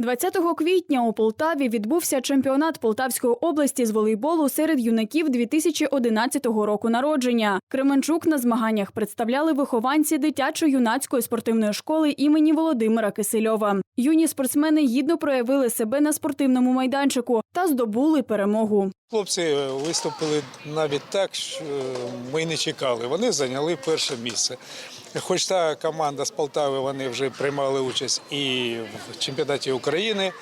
20 квітня у Полтаві відбувся чемпіонат Полтавської області з волейболу серед юнаків 2011 року народження. Кременчук на змаганнях представляли вихованці дитячо-юнацької спортивної школи імені Володимира Кисельова. Юні спортсмени гідно проявили себе на спортивному майданчику та здобули перемогу. Хлопці е, виступили навіть так, що е, ми не чекали. Вони зайняли перше місце. Хоч та команда з Полтави вони вже приймали участь і в чемпіонаті України,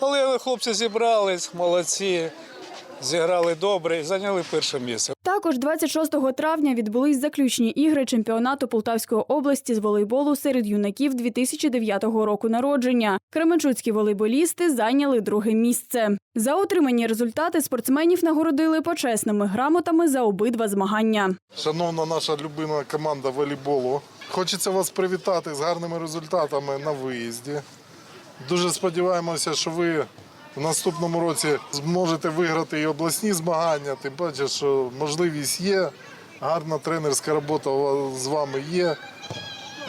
але хлопці зібрались, молодці, зіграли добре і зайняли перше місце. Також 26 травня відбулись заключні ігри чемпіонату Полтавської області з волейболу серед юнаків 2009 року народження. Кременчуцькі волейболісти зайняли друге місце. За отримані результати спортсменів нагородили почесними грамотами за обидва змагання. Шановна наша любима команда волейболу. Хочеться вас привітати з гарними результатами на виїзді. Дуже сподіваємося, що ви в наступному році зможете виграти і обласні змагання. Тим паче, що можливість є, гарна тренерська робота з вами є.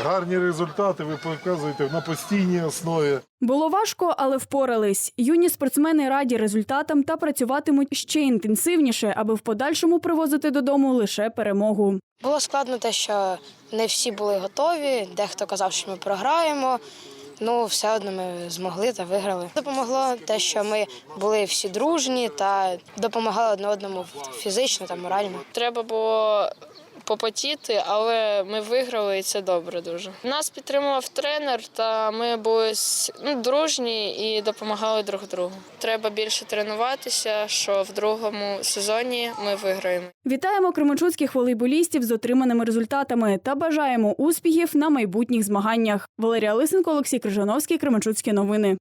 Гарні результати ви показуєте на постійній основі. Було важко, але впорались. Юні спортсмени раді результатам та працюватимуть ще інтенсивніше, аби в подальшому привозити додому лише перемогу. Було складно те, що не всі були готові. Дехто казав, що ми програємо. Ну, все одно ми змогли та виграли. Допомогло те, що ми були всі дружні та допомагали одне одному фізично та морально. Треба було попотіти, але ми виграли, і це добре дуже. Нас підтримував тренер, та ми були ну, дружні і допомагали друг другу. Треба більше тренуватися, що в другому сезоні ми виграємо. Вітаємо кременчуцьких волейболістів з отриманими результатами та бажаємо успіхів на майбутніх змаганнях. Валерія Лисенко, Олексій Крижановський, Кременчуцькі новини.